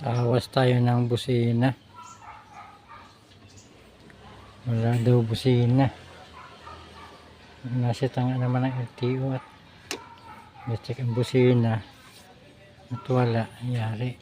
Tawas tayo ng busina. Wala daw busina. Nasa tanga naman ang LTO at na-check ang busina. At wala. Yari.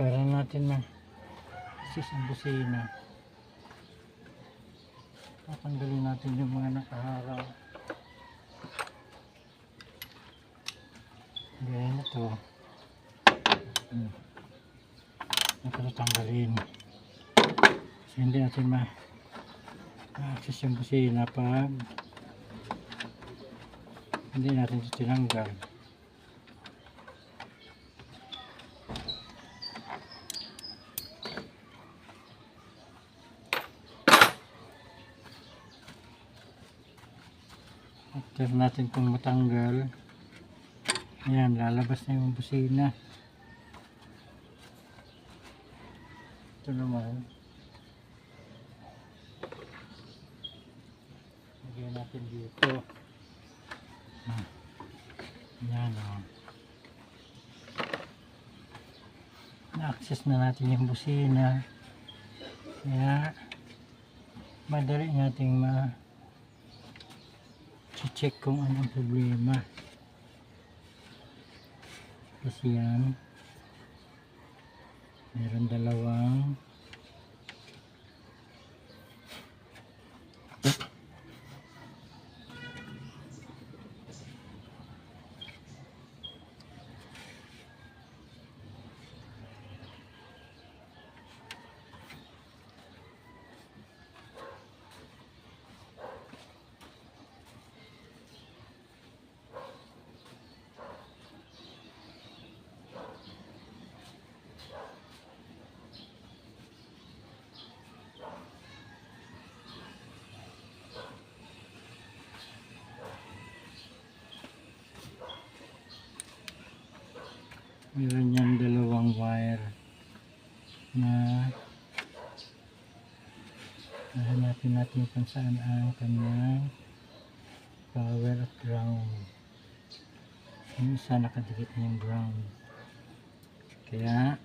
Para natin na sis ang busina. Tatanggalin natin yung mga nakaharang. Gaya na to. Hmm. Ito na tanggalin. Kasi hindi natin ma access yung busina pag hindi natin ito tinanggal. After natin itong matanggal, ayan, lalabas na yung busina. Ito naman. Lagyan natin dito. Ah. Yan o. Na-access na natin yung busina. Kaya, madali nating ma check kung anong problema. Kasi yan, meron dalawang meron yan dalawang wire na nahanapin natin kung saan ang kanyang power at ground. Yung isa nakadikit na yung ground. Kaya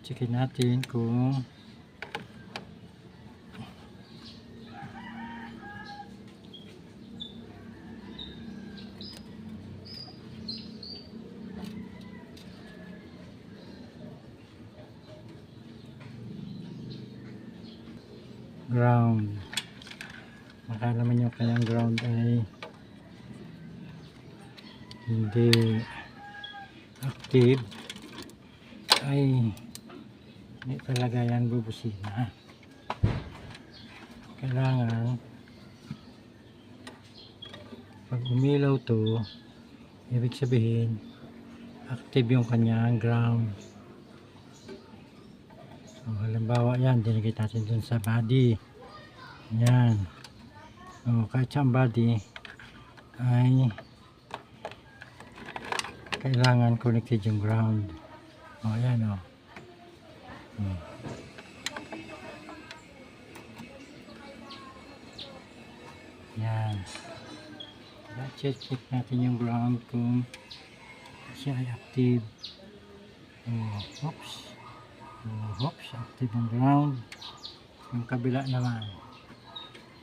checkin natin kung ground baka naman yung kanyang ground ay hindi active ay hindi talaga yan bubusina kailangan pag umilaw to ibig sabihin active yung kanyang ground So, halimbawa yan, dinigit natin dun sa body. Yan. O, kahit sa body ay kailangan connected yung ground. O, yan o. Hmm. Yan. Check, check natin yung ground kung siya ay active. Oh, oops. Oh, oops, active ang ground. Yung kabila naman.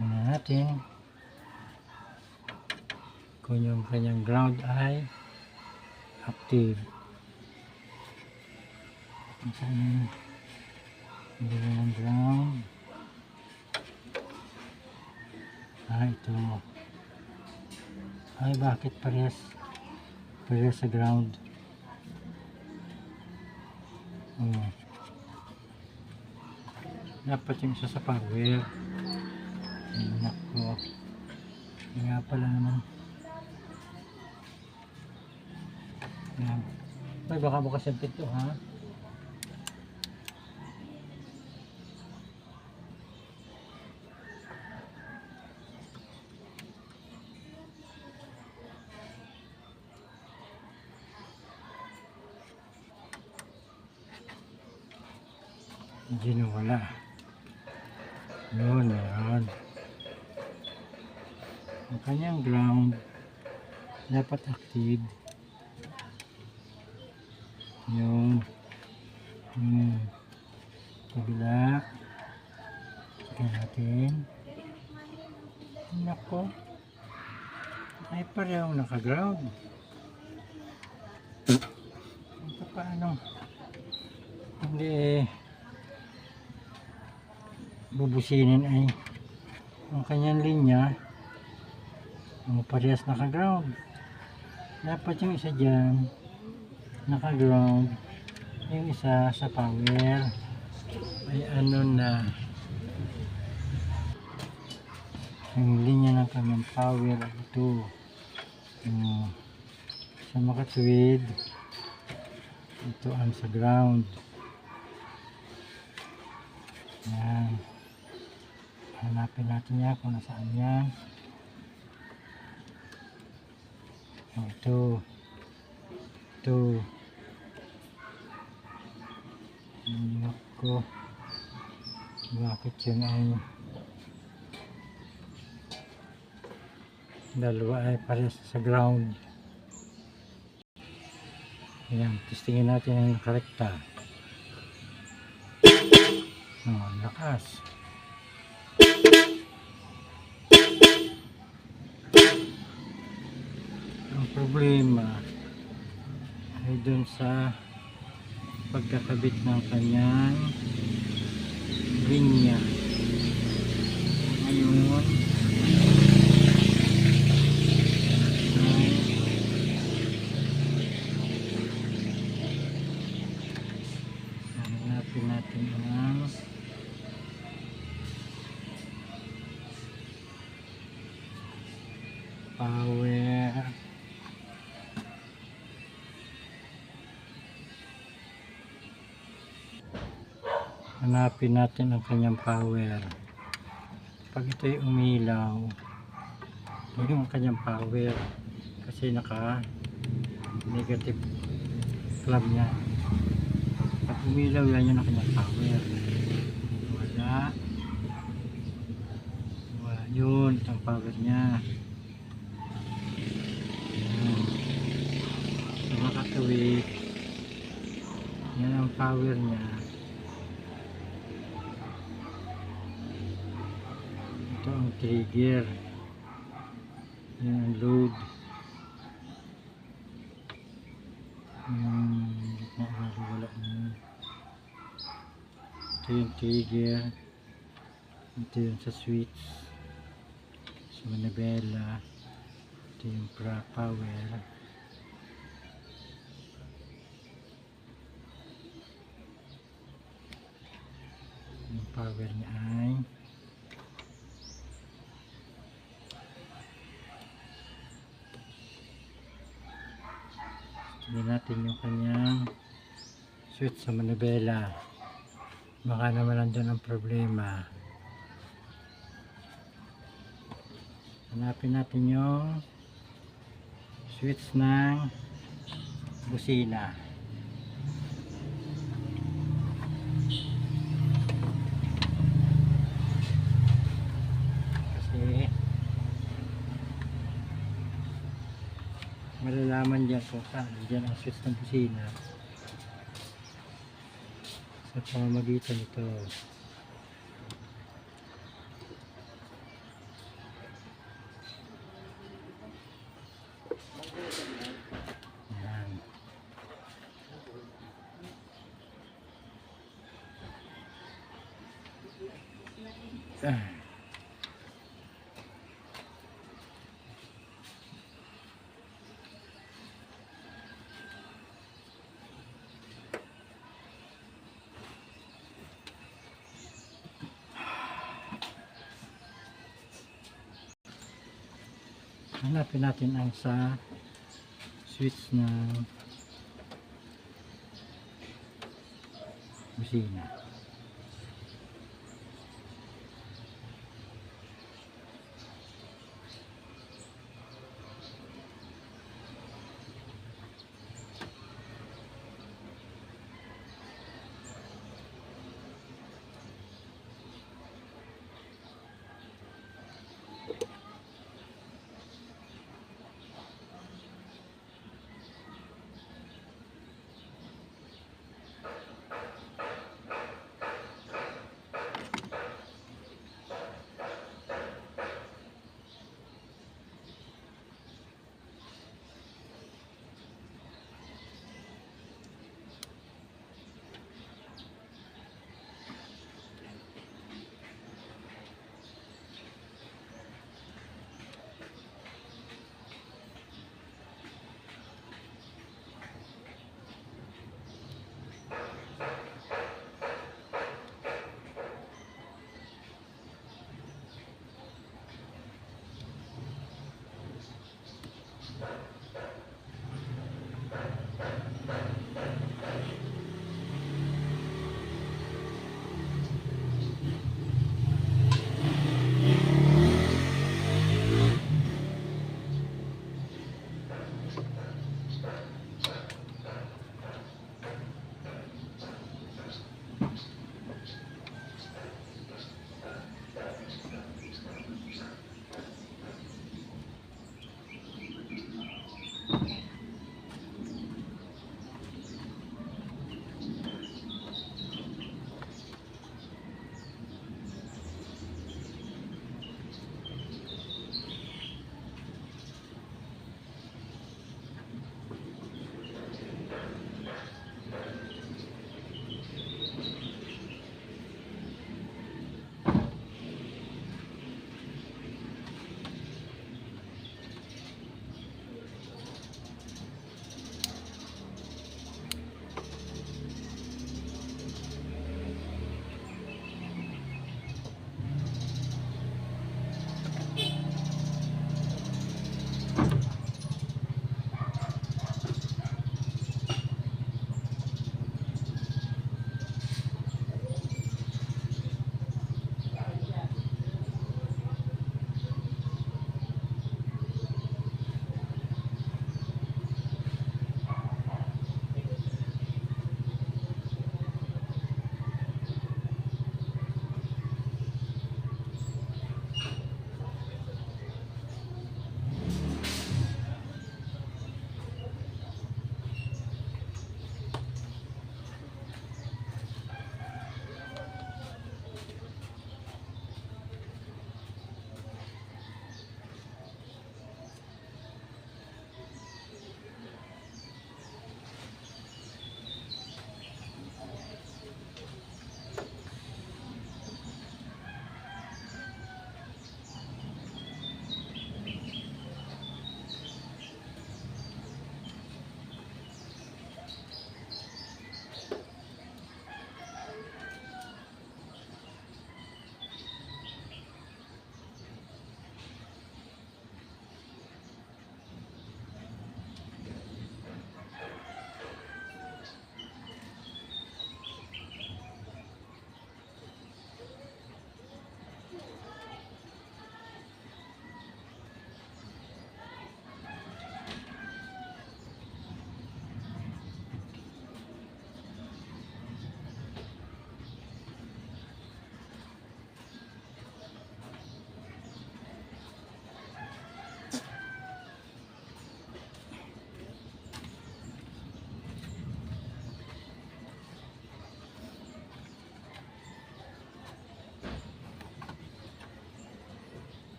Tingnan natin kung yung kanyang ground ay active. Saan kabila ng ground. Ah, ito. Ay, bakit parehas? Parehas sa ground. Oh. Dapat yung isa sa power. Ay, nako. Kaya pala naman. Yan. Ay, baka bukas yung pinto, ha? Hindi na. Yun, meron. Ang kanyang ground dapat active. yung yung kabila. Tingnan natin. Nako. Ay pareho naka-ground. Ito paano? Hindi eh. Bubusinin ay ang kanyang linya ang parehas naka-ground. Dapat yung isa dyan naka-ground. Yung isa sa power ay ano na yung linya ng kanyang power ito. Yung sa makatwid ito ang sa ground. Yan. Hanapin natin yan kung nasaan yan. Oh, ito. Ito. Nako. Bakit yun ay dalawa ay pares sa ground. Ayan, testingin natin ang nakarekta. Oh, lakas. Ang problema ay dun sa pagkakabit ng kanyang linya. Ngayon, ay hanapin natin ang power. Hanapin natin ang kanyang power. Pag ito'y umilaw yun yung kanyang power kasi naka negative club niya umilaw yan yun ang kanyang power wala. Wala yun ang power niya. Yan makatawid yan ang power niya. Ito ang trigger. Yan ang load yung gitna wala wala na ito yung trigger ito yung sa switch sa manibela. Ito yung power. Yung power niya ay Tingnan natin yung kanyang switch sa manibela. Baka naman nandun ang problema. Hanapin natin yung switch ng busina. Kasi malalaman dyan kung saan dyan ang switch ng busina sa pamamagitan nito yan ah. Hanapin natin ang sa switch ng busina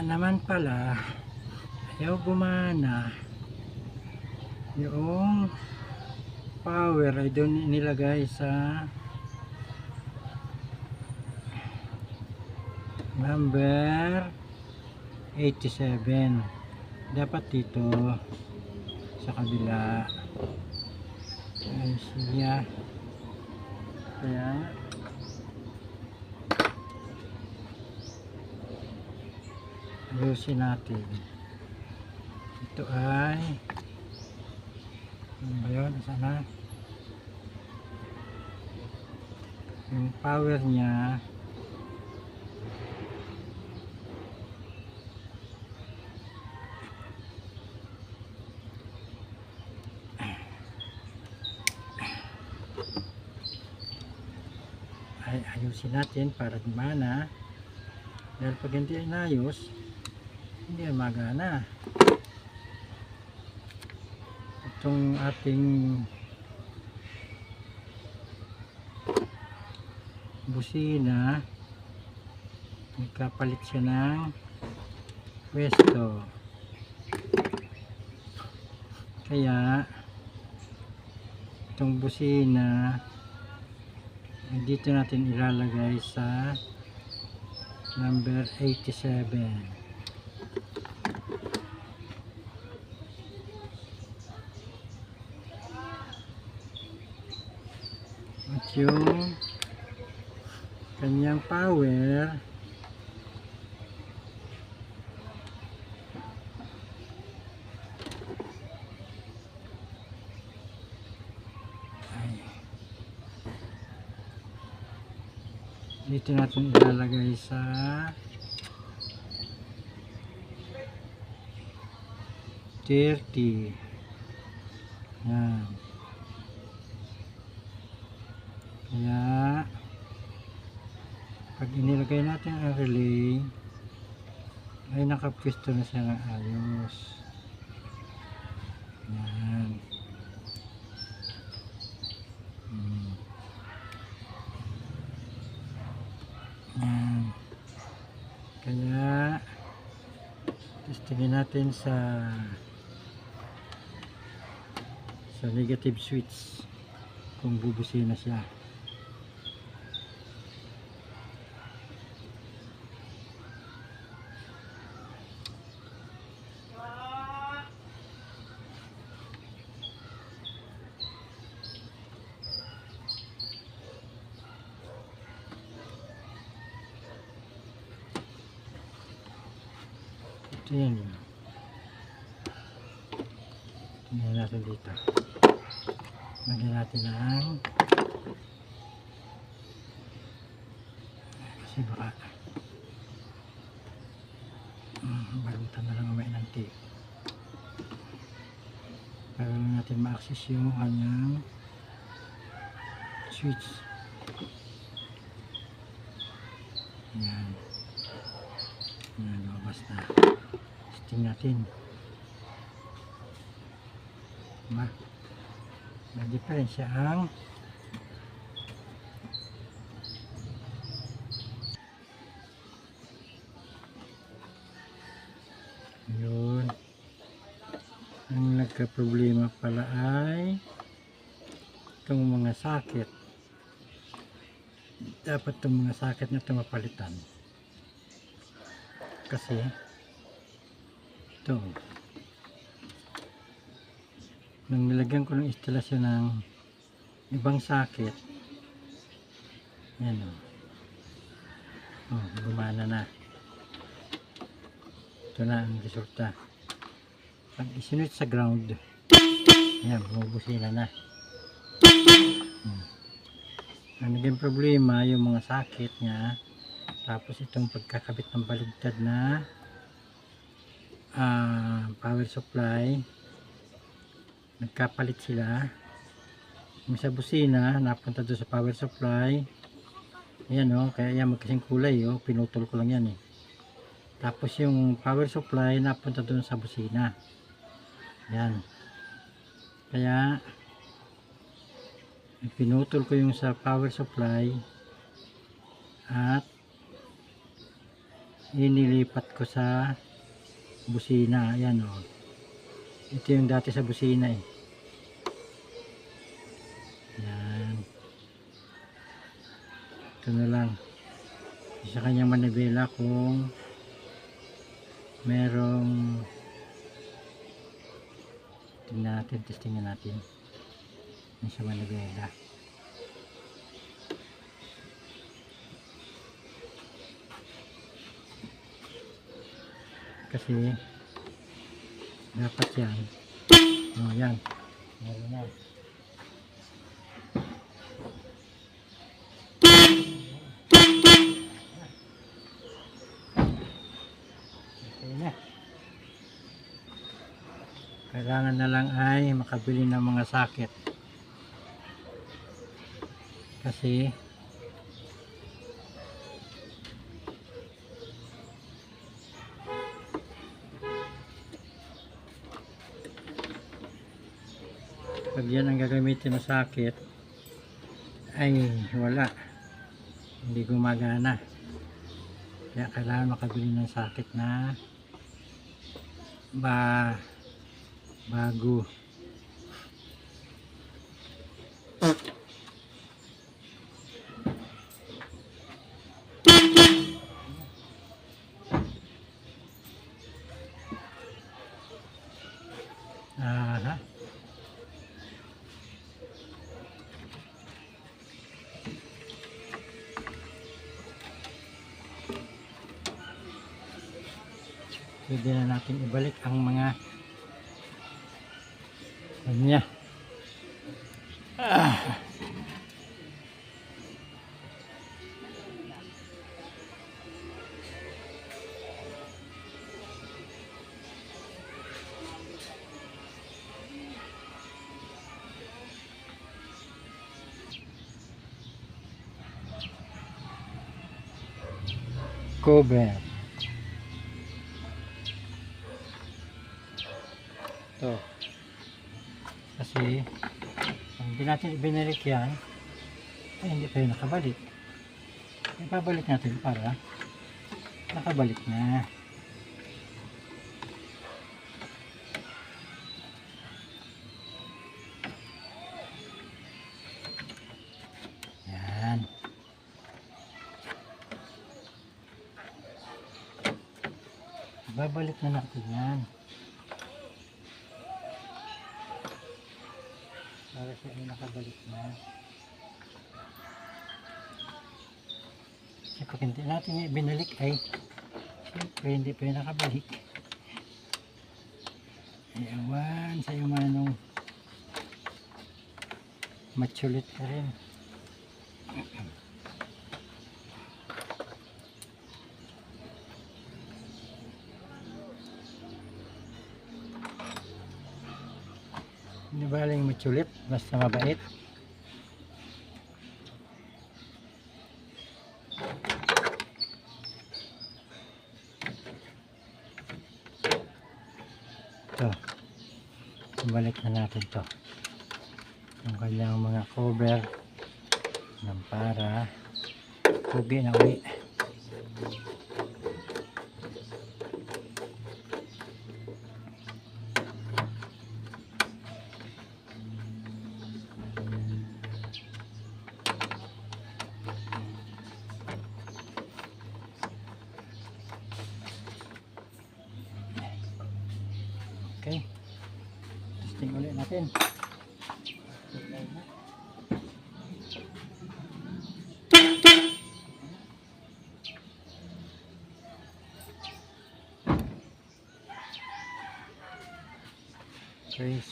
Kaya naman pala, ayaw gumana. Yung power ay doon nilagay sa number 87. Dapat dito sa kabila ay siya. Kaya ayusin natin. Ito ay ano ba yun? Sana yung power niya ay ayusin natin para gumana dahil pag hindi inayos hindi yan magana itong ating busina nagkapalit siya ng pwesto. Kaya itong busina dito natin ilalagay sa number 87 at yung kanyang power. Ay. Dito natin ilalagay sa thirty yan kaya pag inilagay natin ang relay ay nakapwesto na siya ng ayos yan Hmm. Yan. Kaya testingin natin sa sa negative switch kung bubusin na siya. Ito yan. Tingnan natin dito. Lagyan natin ng kasi baka hmm, balutan na lang umay ng tape. Para lang ma-access yung kanyang switch. Yan. Yan, lumabas na. Testing natin. Ma, may diferensya ang ang nagka-problema pala ay itong mga sakit. Dapat itong mga sakit na ito mapalitan. Kasi ito nang nilagyan ko ng instalasyon ng ibang sakit yan o. Oh, gumana na. Ito na ang resulta pag isinit sa ground. Yan bumubusina na. Hmm. ang naging problema yung mga sakit niya. Tapos itong pagkakabit ng baligtad na ah, power supply. Nagkapalit sila. Yung sa busina napunta doon sa power supply. Ayan o kaya yan magkasing kulay o pinutol ko lang yan eh. Tapos yung power supply napunta doon sa busina yan kaya pinutol ko yung sa power supply at inilipat ko sa busina. Ayan o. Ito yung dati sa busina eh. Yan. Ito na lang. Sa kanyang manibela kung merong tingnan natin, testingin natin. Yung sa manibela. Kasi dapat yan. Oh, yan. Meron na. Okay na. Kailangan na lang ay makabili ng mga sakit. Kasi pag yan ang gagamitin na sakit ay wala hindi gumagana kaya kailangan makabili ng sakit na ba bago. Aha. Pwede na natin ibalik ang mga cover to kasi kung hindi natin ibinalik yan ay hindi tayo nakabalik. Ibabalik natin para nakabalik na na natin yan para siya ay nakabalik na. Kasi pag hindi natin yung binalik ay siyempre hindi pa yung nakabalik. Ay awan sa iyo manong matsulit ka rin. Hindi ba lang matsulit? Basta mabait. Ito. Balik na natin to. Yung kanyang mga cover ng para ubi na uli.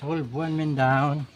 Hold one man down